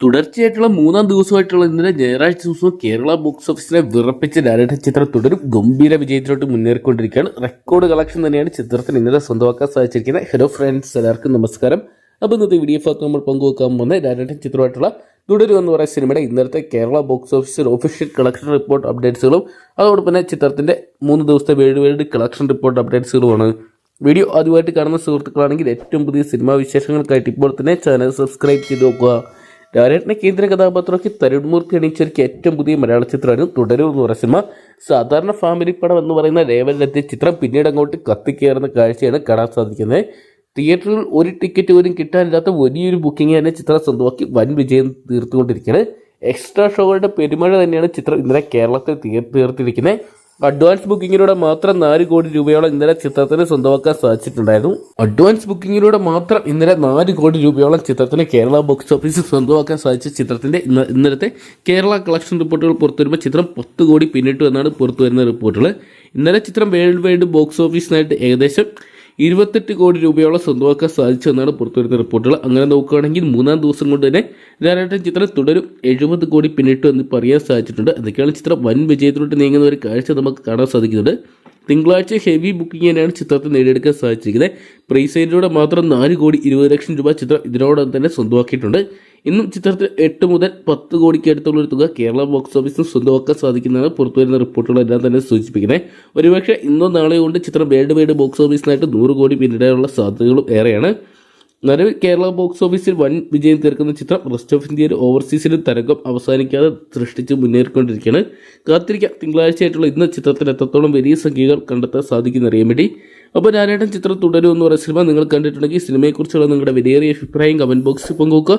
തുടർച്ചയായിട്ടുള്ള മൂന്നാം ദിവസമായിട്ടുള്ള ഇന്നലെ ഞായറാഴ്ച ദിവസവും കേരള ബോക്സ് ഓഫീസിനെ വിറപ്പിച്ച ഡയറക്ടർ ചിത്രം തുടരും. ഗംഭീര വിജയത്തിലോട്ട് മുന്നേറിക്കൊണ്ടിരിക്കുകയാണ്. റെക്കോർഡ് കളക്ഷൻ തന്നെയാണ് ചിത്രത്തിന് ഇന്നലെ സ്വന്തമാക്കാൻ സാധിച്ചിരിക്കുന്നത്. ഹലോ ഫ്രണ്ട്സ് എല്ലാവർക്കും നമസ്കാരം. അപ്പോൾ ഇന്നത്തെ വീഡിയോ ഭാഗത്ത് നമ്മൾ പങ്കുവെക്കാൻ പോകുന്ന ഡയറക്ടർ ചിത്രമായിട്ടുള്ള തുടരും എന്ന് പറയുന്ന സിനിമയുടെ ഇന്നത്തെ കേരള ബോക്സ് ഓഫീസിൽ ഒഫീഷ്യൽ കളക്ഷൻ റിപ്പോർട്ട് അപ്ഡേറ്റ്സുകളും അതോടൊപ്പം തന്നെ ചിത്രത്തിന്റെ മൂന്ന് ദിവസത്തെ വേൾഡ് വേൾഡ് കളക്ഷൻ റിപ്പോർട്ട് അപ്ഡേറ്റ്സുകളുമാണ് വീഡിയോ ആദ്യമായിട്ട് കാണുന്ന സുഹൃത്തുക്കളാണെങ്കിൽ ഏറ്റവും പുതിയ സിനിമാ വിശേഷങ്ങൾക്കായിട്ട് ഇപ്പോൾ തന്നെ ചാനൽ സബ്സ്ക്രൈബ് ചെയ്ത് നോക്കുക. ലാലേട്ടനെ കേന്ദ്ര കഥാപാത്രമാക്കി തരുൺമൂർത്തി അണിയിച്ചൊരുക്കിയ ഏറ്റവും പുതിയ മലയാള ചിത്രമാണ് തുടരും എന്ന് പറയുന്ന സിനിമ. സാധാരണ ഫാമിലി പടം എന്ന് പറയുന്ന ലേവലിലെത്തിയ ചിത്രം പിന്നീട് അങ്ങോട്ട് കത്തിക്കയറുന്ന കാഴ്ചയാണ് കാണാൻ സാധിക്കുന്നത്. തിയേറ്ററിൽ ഒരു ടിക്കറ്റ് പോലും കിട്ടാനില്ലാത്ത വലിയൊരു ബുക്കിംഗ് തന്നെ ചിത്രം സ്വന്തമാക്കി വൻ വിജയം തീർത്തുകൊണ്ടിരിക്കുകയാണ്. എക്സ്ട്രാ ഷോകളുടെ പെരുമഴ തന്നെയാണ് ചിത്രം ഇന്നലെ കേരളത്തിൽ തീർ തീർത്തിരിക്കുന്നത്. അഡ്വാൻസ് ബുക്കിങ്ങിലൂടെ മാത്രം നാല് കോടി രൂപയോളം ഇന്നലെ ചിത്രത്തിന് സ്വന്തമാക്കാൻ സാധിച്ചിട്ടുണ്ടായിരുന്നു. അഡ്വാൻസ് ബുക്കിങ്ങിലൂടെ മാത്രം ഇന്നലെ നാല് കോടി രൂപയോളം ചിത്രത്തിന് കേരള ബോക്സ് ഓഫീസിൽ സ്വന്തമാക്കാൻ സാധിച്ച ചിത്രത്തിന്റെ ഇന്ന- ഇന്നലത്തെ കേരള കളക്ഷൻ റിപ്പോർട്ടുകൾ പുറത്തുവരുമ്പോൾ ചിത്രം പത്ത് കോടി പിന്നിട്ടു എന്നാണ് പുറത്തു വരുന്ന റിപ്പോർട്ടുകൾ ഇന്നലെ ചിത്രം വേൾഡ് വൈഡ് ബോക്സ് ഓഫീസിനായിട്ട് ഏകദേശം ഇരുപത്തെട്ട് കോടി രൂപയോളം സ്വന്തമാക്കാൻ സാധിച്ചെന്നാണ് പുറത്തുവരുന്ന റിപ്പോർട്ടുകൾ. അങ്ങനെ നോക്കുകയാണെങ്കിൽ മൂന്നാം ദിവസം കൊണ്ട് തന്നെ ലാലേട്ടൻ ചിത്രം തുടരും. എഴുപത് കോടി പിന്നിട്ടു എന്ന് പറയാൻ സാധിച്ചിട്ടുണ്ട്. അതൊക്കെയാണ് ചിത്രം. വൻ വിജയത്തിലോട്ട് നീങ്ങുന്ന ഒരു കാഴ്ച നമുക്ക് കാണാൻ സാധിക്കുന്നുണ്ട്. തിങ്കളാഴ്ച ഹെവി ബുക്കിംഗ് തന്നെയാണ് ചിത്രത്തെ നേടിയെടുക്കാൻ സാധിച്ചിരിക്കുന്നത്. പ്രീസെയിലൂടെ മാത്രം നാല് കോടി ഇരുപത് ലക്ഷം രൂപ ചിത്രം ഇതിനോടൊപ്പം തന്നെ സ്വന്തമാക്കിയിട്ടുണ്ട്. ഇന്നും ചിത്രത്തിൽ എട്ട് മുതൽ പത്ത് കോടിക്ക് അടുത്തുള്ള ഒരു തുക കേരള ബോക്സ് ഓഫീസിൽ സ്വന്തമാക്കാൻ സാധിക്കുന്നതാണ് പുറത്തുവരുന്ന റിപ്പോർട്ടുകളെല്ലാം തന്നെ സൂചിപ്പിക്കുന്നത്. ഒരുപക്ഷെ ഇന്നോ നാളെ കൊണ്ട് ചിത്രം വേൾഡ് വൈഡ് ബോക്സ് ഓഫീസിനായിട്ട് നൂറ് കോടി പിന്നിടാനുള്ള സാധ്യതകളും ഏറെയാണ്. നിലവിൽ കേരള ബോക്സ് ഓഫീസിൽ വൻ വിജയം തീർക്കുന്ന ചിത്രം റെസ്റ്റ് ഓഫ് ഇന്ത്യയിൽ ഓവർസീസിലും തരംഗം അവസാനിക്കാതെ സൃഷ്ടിച്ച് മുന്നേറിക്കൊണ്ടിരിക്കുകയാണ്. കാത്തിരിക്കാം. തിങ്കളാഴ്ചയായിട്ടുള്ള ഇന്ന് ചിത്രത്തിൽ എത്രത്തോളം വലിയ സംഖ്യകൾ കണ്ടെത്താൻ സാധിക്കുന്ന അറിയാൻ വേണ്ടി. അപ്പോൾ ഞാനേട്ടൻ ചിത്രം തുടരുമെന്ന് പറയുന്ന സിനിമ നിങ്ങൾ കണ്ടിട്ടുണ്ടെങ്കിൽ സിനിമയെക്കുറിച്ചുള്ള നിങ്ങളുടെ വിലയേറിയ അഭിപ്രായം കമന്റ് ബോക്സിൽ പങ്കുവെക്കുക.